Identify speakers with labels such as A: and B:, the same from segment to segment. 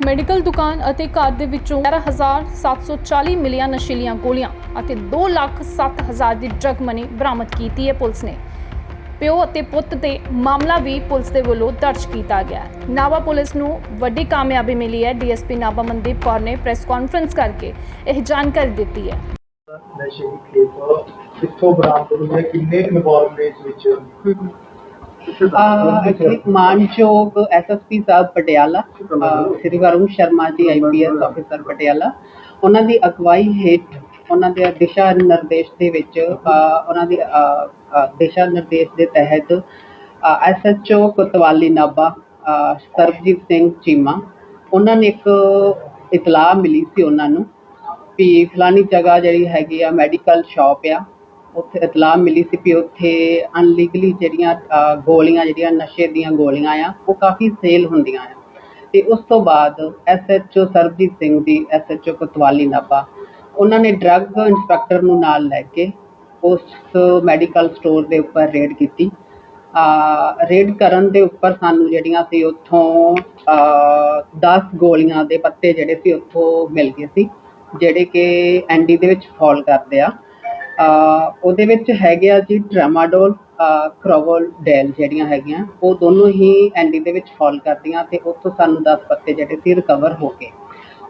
A: Medical ਦੁਕਾਨ ਅਤੇ ਘਰ ਦੇ ਵਿੱਚੋਂ 11740 ਮਿਲੀਆਂ ਨਸ਼ੀਲੀਆਂ ਗੋਲੀਆਂ ਅਤੇ 2,07,000 ਦੀ ਡਰਗ ਮਨੀ ਬਰਾਮਦ ਕੀਤੀ ਹੈ ਪੁਲਿਸ ਨੇ। ਪਿਓ ਅਤੇ ਪੁੱਤ ਤੇ ਮਾਮਲਾ ਵੀ ਪੁਲਿਸ ਦੇ ਵੱਲੋਂ ਦਰਜ ਕੀਤਾ ਗਿਆ ਹੈ। ਨਾਭਾ ਪੁਲਿਸ ਨੂੰ ਵੱਡੀ ਕਾਮਯਾਬੀ ਮਿਲੀ ਹੈ। ਡੀਐਸਪੀ ਨਾਭਾ ਮਨਦੀਪ ਕੌਰ ਨੇ ਪ੍ਰੈਸ ਕਾਨਫਰੰਸ ਕਰਕੇ ਇਹ ਜਾਣਕਾਰੀ ਦਿੱਤੀ ਹੈ।
B: ਨਸ਼ੇ ਦੀ ਖੇਪ ਕਿੱਥੋਂ ਬਰਾਮਦ ਹੋਈ ਹੈ? ਕਿੰਨੇ ਇਨਵੋਲਵ ਵਿੱਚ?
C: ਐਕਚੁਅਲੀ ਮਾਨਯੋਗ SSP Sahib Patiala Shri Varun Sharma ji IPS officer Patiala. ਉਹਨਾਂ ਦੀ ਅਗਵਾਈ ਹੇਠ ਉਹਨਾਂ ਦੇ ਦਿਸ਼ਾ ਨਿਰਦੇਸ਼ ਦੇ ਵਿੱਚ ਉਹਨਾਂ ਦੀ ਦਿਸ਼ਾ ਨਿਰਦੇਸ਼ ਦੇ ਤਹਿਤ ਐਸਐਚਓ ਕੋਤਵਾਲੀ ਨਾਭਾ ਅਹ, ਸਰਬਜੀਤ ਸਿੰਘ ਚੀਮਾ ਉਹਨਾਂ ਨੇ ਇੱਕ ਇਤਲਾਹ ਮਿਲੀ ਸੀ ਉਹਨਾਂ ਨੂੰ ਵੀ ਫਲਾਨੀ ਜਗ੍ਹਾ ਜਿਹੜੀ ਹੈਗੀ ਆ ਮੈਡੀਕਲ ਸ਼ਾਪ ਆ ਉੱਥੇ ਇਤਲਾਹ ਮਿਲੀ ਸੀ ਵੀ ਉੱਥੇ ਅਨਲੀਗਲੀ ਜਿਹੜੀਆਂ ਅਹ, ਗੋਲੀਆਂ ਜਿਹੜੀਆਂ ਨਸ਼ੇ ਦੀਆਂ ਗੋਲੀਆਂ ਆ ਉਹ ਕਾਫੀ ਸੇਲ ਹੁੰਦੀਆਂ ਆ। ਤੇ ਉਸ ਤੋਂ ਬਾਅਦ ਐਸਐਚਓ ਸਰਬਜੀਤ ਸਿੰਘ ਦੀ ਐਸਐਚਓ ਕੋਤਵਾਲੀ ਨਾਭਾ ਉਹਨਾਂ ਨੇ ਡਰੱਗ ਇੰਸਪੈਕਟਰ ਨੂੰ ਨਾਲ ਲੈ ਕੇ ਉਸ ਮੈਡੀਕਲ ਸਟੋਰ ਦੇ ਉੱਪਰ ਰੇਡ ਕੀਤੀ। ਰੇਡ ਕਰਨ ਦੇ ਉੱਪਰ ਸਾਨੂੰ ਜਿਹੜੀਆਂ ਸੀ ਉੱਥੋਂ 10 ਗੋਲੀਆਂ ਦੇ ਪੱਤੇ ਜਿਹੜੇ ਸੀ ਉੱਥੋਂ ਮਿਲ ਗਏ ਸੀ ਜਿਹੜੇ ਕਿ ਐਨਡੀ ਦੇ ਵਿੱਚ ਫਾਲ ਕਰਦੇ ਆ। ਉਹਦੇ ਵਿੱਚ ਹੈਗੇ ਆ ਜੀ ਟ੍ਰਾਮਾਡੋਲ ਕ੍ਰੋਵਲ ਡੈਲ ਜਿਹੜੀਆਂ ਹੈਗੀਆਂ, ਉਹ ਦੋਨੋਂ ਹੀ ਐਂਡੀ ਦੇ ਵਿੱਚ ਫਾਲ ਕਰਦੀਆਂ ਤੇ ਉੱਥੋਂ ਸਾਨੂੰ 10 ਪੱਤੇ ਜਿਹੜੇ ਸੀ ਰਿਕਵਰ ਹੋ ਗਏ।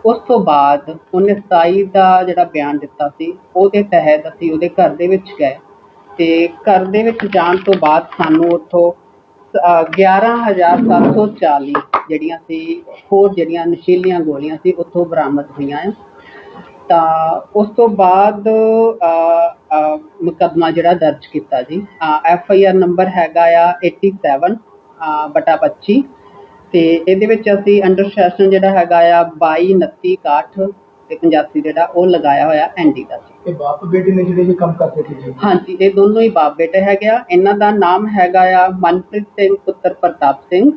C: ਉਸ ਤੋਂ ਬਾਅਦ ਉਹਨੇ 27 ਦਾ ਜਿਹੜਾ ਬਿਆਨ ਦਿੱਤਾ ਸੀ, ਉਹਦੇ ਤਹਿਤ ਅਸੀਂ ਉਹਦੇ ਘਰ ਦੇ ਵਿੱਚ ਗਏ ਤੇ ਘਰ ਦੇ ਵਿੱਚ ਜਾਣ ਤੋਂ ਬਾਅਦ ਸਾਨੂੰ ਉੱਥੋਂ, ਅਹ 11740 ਜਿਹੜੀਆਂ ਸੀ, ਹੋਰ ਜਿਹੜੀਆਂ ਨਸ਼ੀਲੀਆਂ ਗੋਲੀਆਂ ਸੀ, ਉੱਥੋਂ ਬਰਾਮਦ ਹੋਈਆਂ ਆ। ਤਾਂ ਉਸ ਤੋਂ ਬਾਅਦ ਮੁਕੱਦਮਾ ਜਿਹੜਾ ਦਰਜ ਕੀਤਾ ਜੀ ਐਫ ਆਈ ਆਰ ਨੰਬਰ ਹੈਗਾ ਆ 87 ਅਹ, ਬਟਾ 25 ਤੇ ਇਹਦੇ ਵਿੱਚ ਅਸੀਂ ਅੰਡਰ ਸੈਸ਼ਨ ਜਿਹੜਾ ਹੈਗਾ ਆ 22 29 61 ਤੇ 85 ਜਿਹੜਾ ਉਹ ਲਗਾਇਆ ਹੋਇਆ ਐਨਡੀ ਦਾ ਸੀ
B: ਇਹ ਬਾਪ ਬੇਟੇ ਨੇ ਜਿਹੜੇ ਇਹ ਕੰਮ ਕਰਦੇ ਸੀ ਜੀ?
C: ਹਾਂਜੀ ਇਹ ਦੋਨੋਂ ਹੀ ਬਾਪ ਬੇਟੇ ਹੈਗੇ ਆ। ਇਹਨਾਂ ਦਾ ਨਾਮ ਹੈਗਾ ਆ ਮਨਪ੍ਰੀਤ ਸਿੰਘ ਪੁੱਤਰ ਪ੍ਰਤਾਪ ਸਿੰਘ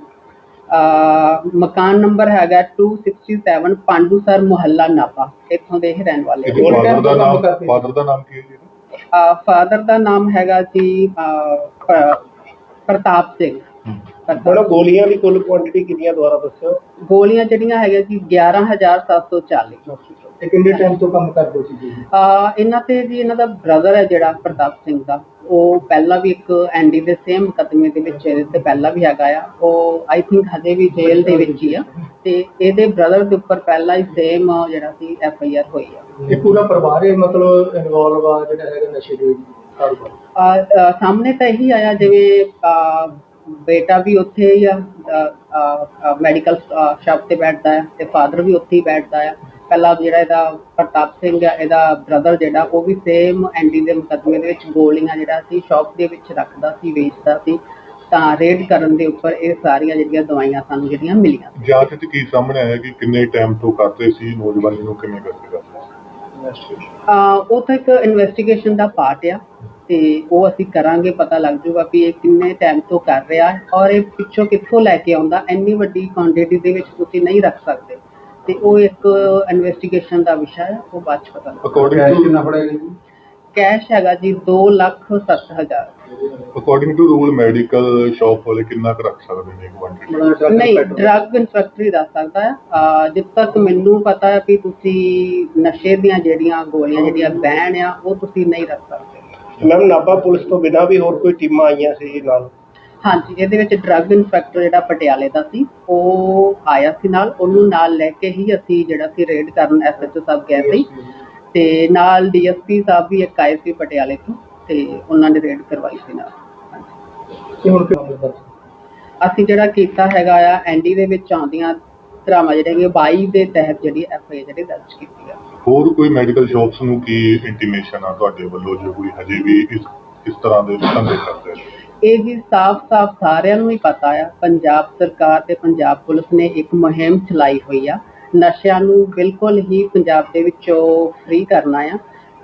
C: ਮਕਾਨ ਨੰਬਰ ਹੈਗਾ 267 ਪਾਂਡੂ ਸਰ ਮੁਹੱਲਾ ਨਾਪਾ ਇੱਥੋਂ ਦੇ ਹੀ ਰਹਿਣ ਵਾਲੇ
D: ਇਹਦੇ ਫਾਦਰ ਦਾ ਨਾਮ
B: ਕਰਦੇ?
D: ਫਾਦਰ ਦਾ ਨਾਮ ਕੀ ਹੈ ਜੀ?
C: ਫਾਦਰ ਦਾ ਨਾਮ ਹੈਗਾ ਜੀ ਪ੍ਰਤਾਪ ਸਿੰਘ। ਪ੍ਰਤਾਪ-
B: ਗੋਲੀਆਂ ਦੀ ਕੁੱਲ ਕੁਆਂਟੀਟੀ ਕਿੰਨੀਆਂ ਦੁਆਰਾ ਦੱਸਿਓ?
C: ਗੋਲੀਆਂ ਜਿਹੜੀਆਂ ਹੈਗੀਆਂ ਜੀ 11740
B: ਤੇ ਕਿੰਨੇ ਟਾਈਮ ਤੋਂ ਕੰਮ ਕਰਦੇ ਸੀ ਜੀ?
C: ਆ ਇਹਨਾਂ ਤੇ ਜੀ ਇਹਨਾਂ ਦਾ ਬ੍ਰਦਰ ਹੈ ਜਿਹੜਾ ਪ੍ਰਤਾਪ ਸਿੰਘ ਦਾ। ਉਹ ਪਹਿਲਾਂ ਵੀ ਇੱਕ ਐਨਡੀ ਦੇ ਸੇਮ ਮੁਕੱਦਮੇ ਦੇ ਵਿੱਚ ਇਹਦੇ ਤੇ ਪਹਿਲਾਂ ਵੀ ਹੈਗਾ ਆ। ਉਹ ਆਈ ਥਿੰਕ ਹਜੇ ਵੀ ਜੇਲ੍ਹ ਦੇ ਵਿੱਚ ਹੀ ਆ। ਤੇ ਇਹਦੇ ਬ੍ਰਦਰ ਦੇ ਉੱਪਰ ਪਹਿਲਾਂ ਹੀ ਸੇਮ ਜਿਹੜਾ ਸੀ ਐਫ ਆਈ ਆਰ ਹੋਈ ਆ।
B: ਇਹ ਪੂਰਾ ਪਰਿਵਾਰ ਇਹ ਮਤਲਬ ਇਨਵੋਲਵ ਆ ਜਿਹੜਾ ਹੈਗਾ ਨਸ਼ੇ ਦੇ ਕਾਰੋਬਾਰ
C: ਆ, ਸਾਹਮਣੇ ਤਾਂ ਇਹੀ ਆਇਆ ਜਿਵੇਂ ਬੇਟਾ ਵੀ ਉੱਥੇ ਹੀ ਆ ਮੈਡੀਕਲ ਸ਼ਾਪ ਤੇ ਬੈਠਦਾ ਹੈ ਤੇ ਫਾਦਰ ਵੀ ਉੱਥੇ ਹੀ ਬੈਠਦਾ ਆ ਪਹਿਲਾਂ ਜਿਹੜਾ ਇਹਦਾ ਪ੍ਰਤਾਪ ਸਿੰਘ ਆ ਇਹਦਾ ਬ੍ਰਦਰ ਜਿਹੜਾ ਉਹ ਵੀ ਸੇਮ ਐਨਡੀ ਦੇ ਮੁਕੱਦਮੇ ਦੇ ਵਿੱਚ ਗੋਲੀਆਂ ਜਿਹੜਾ ਸੀ ਸ਼ਾਪ ਦੇ ਵਿੱਚ ਰੱਖਦਾ ਸੀ ਵੇਚਦਾ ਸੀ। ਤਾਂ ਰੇਡ ਕਰਨ ਦੇ ਉੱਪਰ ਇਹ ਸਾਰੀਆਂ ਜਿਹੜੀਆਂ ਦਵਾਈਆਂ ਸਾਨੂੰ ਜਿਹੜੀਆਂ ਮਿਲੀਆਂ।
D: ਜਾਂਚ ਚ ਕੀ ਸਾਹਮਣੇ ਆਇਆ ਕਿ ਕਿੰਨੇ ਟਾਈਮ ਤੋਂ ਕਰਦੇ ਸੀ ਨੌਜਵਾਨੀ ਨੂੰ ਕਿਵੇਂ ਕਰਦੇ ਕਰਦੇ ਸੀ?
C: ਅਹ ਉਹ ਤਾਂ ਇੱਕ ਇਨਵੈਸਟੀਗੇਸ਼ਨ ਦਾ ਪਾਰਟ ਆ। ਤੇ ਉਹ ਅਸੀਂ ਕਰਾਂਗੇ ਪਤਾ ਲੱਗ ਜਾਊਗਾ ਵੀ ਇਹ ਕਿੰਨੇ ਟਾਈਮ ਤੋਂ ਕਰ ਰਿਹਾ ਹੈ ਔਰ ਇਹ ਪਿੱਛੋਂ ਕਿੱਥੋਂ ਲੈ ਕੇ ਆਉਂਦਾ ਇੰਨੀ ਵੱਡੀ ਕੁਆਂਟੀਟੀ ਦੇ ਵਿੱਚ ਤੁਸੀਂ ਨਹੀਂ ਰੱਖ ਸਕਦੇ। ਤੇ ਉਹ ਇੱਕ ਇਨਵੈਸਟੀਗੇਸ਼ਨ ਦਾ ਵਿਸ਼ਾ ਹੈ ਉਹ ਬਾਅਦ ਚ ਪਤਾ ਲੱਗ।
D: ਅਕੋਰਡਿੰਗ ਟੂ
B: ਪੜੇਗਾ ਜੀ?
C: ਕੈਸ਼ ਹੈਗਾ ਜੀ 2 lakh 7000
D: according to rule medical shop ਵਾਲੇ ਕਿੰਨਾ ਕੁ ਰੱਖ ਸਕਦੇ ਨੇ ਕੁਆਂਟੀਟੀ
C: ਨਹੀਂ ਡਰੱਗ ਇੰਸਪੈਕਟਰ ਹੀ ਦੱਸ ਸਕਦਾ ਹੈ। ਜਿੱਦ ਤੱਕ ਮੈਨੂੰ ਪਤਾ ਹੈ ਵੀ ਤੁਸੀਂ ਨਸ਼ੇ ਦੀਆਂ ਜਿਹੜੀਆਂ ਗੋਲੀਆਂ ਜਿਹੜੀਆਂ ਬੈਨ ਆ ਉਹ ਤੁਸੀਂ ਨਹੀਂ ਰੱਖ ਸਕਦੇ।
B: ਮੈਮ ਨਾਭਾ ਪੁਲਿਸ ਤੋਂ ਬਿਨਾਂ ਵੀ ਹੋਰ ਕੋਈ ਟੀਮਾਂ ਆਈਆਂ ਸੀ ਜੀ ਨਾਲ?
C: ਹਾਂਜੀ ਇਹਦੇ ਵਿੱਚ ਡਰੱਗ ਇਨਸਪੈਕਟਰ ਜਿਹੜਾ ਪਟਿਆਲੇ ਦਾ ਸੀ ਉਹ ਆਇਆ ਸੀ ਨਾਲ। ਉਹਨੂੰ ਨਾਲ ਲੈ ਕੇ ਹੀ ਅਸੀਂ ਜਿਹੜਾ ਸੀ ਰੇਡ ਕਰਨ ਐਸਐਚਓ ਸਾਹਿਬ ਗਏ ਸੀ। ਤੇ ਨਾਲ ਡੀਐਸਪੀ ਸਾਹਿਬ ਵੀ ਇੱਕ ਆਏ ਸੀ ਪਟਿਆਲੇ ਤੋਂ ਤੇ ਉਹਨਾਂ ਨੇ ਰੇਡ ਕਰਵਾਈ ਸੀ ਨਾਲ।
B: ਤੇ ਹੁਣ ਕਿਉਂ
C: ਅਸੀਂ ਜਿਹੜਾ ਕੀਤਾ ਹੈਗਾ ਆ ਐਨਡੀ ਦੇ ਵਿੱਚ ਆਉਂਦੀਆਂ ਧਰਾਵਾਂ ਜਿਹੜੀਆਂ 22 ਦੇ ਤਹਿਤ ਜਿਹੜੀ ਐਫਆਈ ਜਿਹੜੀ ਦਰਜ ਕੀਤੀ ਆ।
D: ਹੋਰ ਕੋਈ ਮੈਡੀਕਲ ਸ਼ਾਪਸ ਨੂੰ ਕੀ ਇੰਟੀਮੇਸ਼ਨ ਆ ਤੁਹਾਡੇ ਵੱਲੋਂ ਜੋ ਕੋਈ ਹਜੇ ਵੀ ਇਸ ਇਸ ਤਰ੍ਹਾਂ ਦੇ ਧੰਦੇ ਕਰਦੇ ਨੇ?
C: ਇਹ ਜੀ ਸਾਫ਼-ਸਾਫ਼ ਸਾਰਿਆਂ ਨੂੰ ਹੀ ਪਤਾ ਆ। ਪੰਜਾਬ ਸਰਕਾਰ ਤੇ ਪੰਜਾਬ ਪੁਲਿਸ ਨੇ ਇੱਕ ਮੁਹਿੰਮ ਚਲਾਈ ਹੋਈ ਆ। ਨਸ਼ਿਆਂ ਨੂੰ ਬਿਲਕੁਲ ਹੀ ਪੰਜਾਬ ਦੇ ਵਿੱਚੋਂ ਫ੍ਰੀ ਕਰਨਾ ਆ।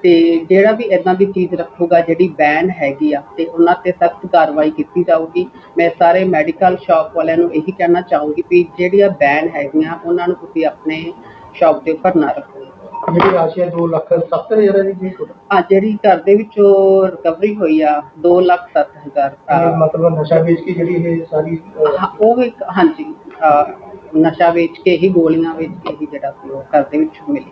C: ਤੇ ਜਿਹੜਾ ਵੀ ਇਦਾਂ ਦੀ ਚੀਜ਼ ਰੱਖੂਗਾ ਜਿਹੜੀ ਬੈਨ ਹੈਗੀ ਆ ਤੇ ਉਹਨਾਂ ਤੇ ਸਖਤ ਕਾਰਵਾਈ ਕੀਤੀ ਜਾਊਗੀ। ਮੈਂ ਸਾਰੇ ਮੈਡੀਕਲ ਸ਼ਾਪ ਵਾਲਿਆਂ ਨੂੰ ਇਹੀ ਕਹਿਣਾ ਚਾਹੂੰਗੀ ਵੀ ਜਿਹੜੀਆਂ ਬੈਨ ਹੈਗੀਆਂ ਉਹਨਾਂ ਨੂੰ ਤੁਸੀਂ ਆਪਣੇ ਸ਼ਾਪ ਦੇ ਉੱਪਰ ਨਾ ਰੱਖੋ।
B: ਜਿਹੜੀ ਰਾਸ਼ੀ ਹੈ 2 ਲੱਖ 70 ਹਜ਼ਾਰ ਦੀ ਜੀ total?
C: ਆ ਜਿਹੜੀ ਘਰ ਦੇ ਵਿੱਚੋਂ ਰਿਕਵਰੀ ਹੋਈ ਆ 2 ਲੱਖ ਸੱਤ ਹਜ਼ਾਰ
B: ਇਹ
C: ਅਹ,
B: ਮਤਲਬ ਨਸ਼ਾ ਵੇਚ ਕੇ ਜਿਹੜੀ ਇਹ ਸਾਰੀ
C: ਉਹ ਇੱਕ ਹਾਂਜੀ ਨਸ਼ਾ ਵੇਚ ਕੇ ਹੀ ਗੋਲੀਆਂ ਵੇਚ ਕੇ ਹੀ ਜਿਹੜਾ ਸੀ ਉਹ ਘਰ ਦੇ ਵਿੱਚ ਮਿਲੀ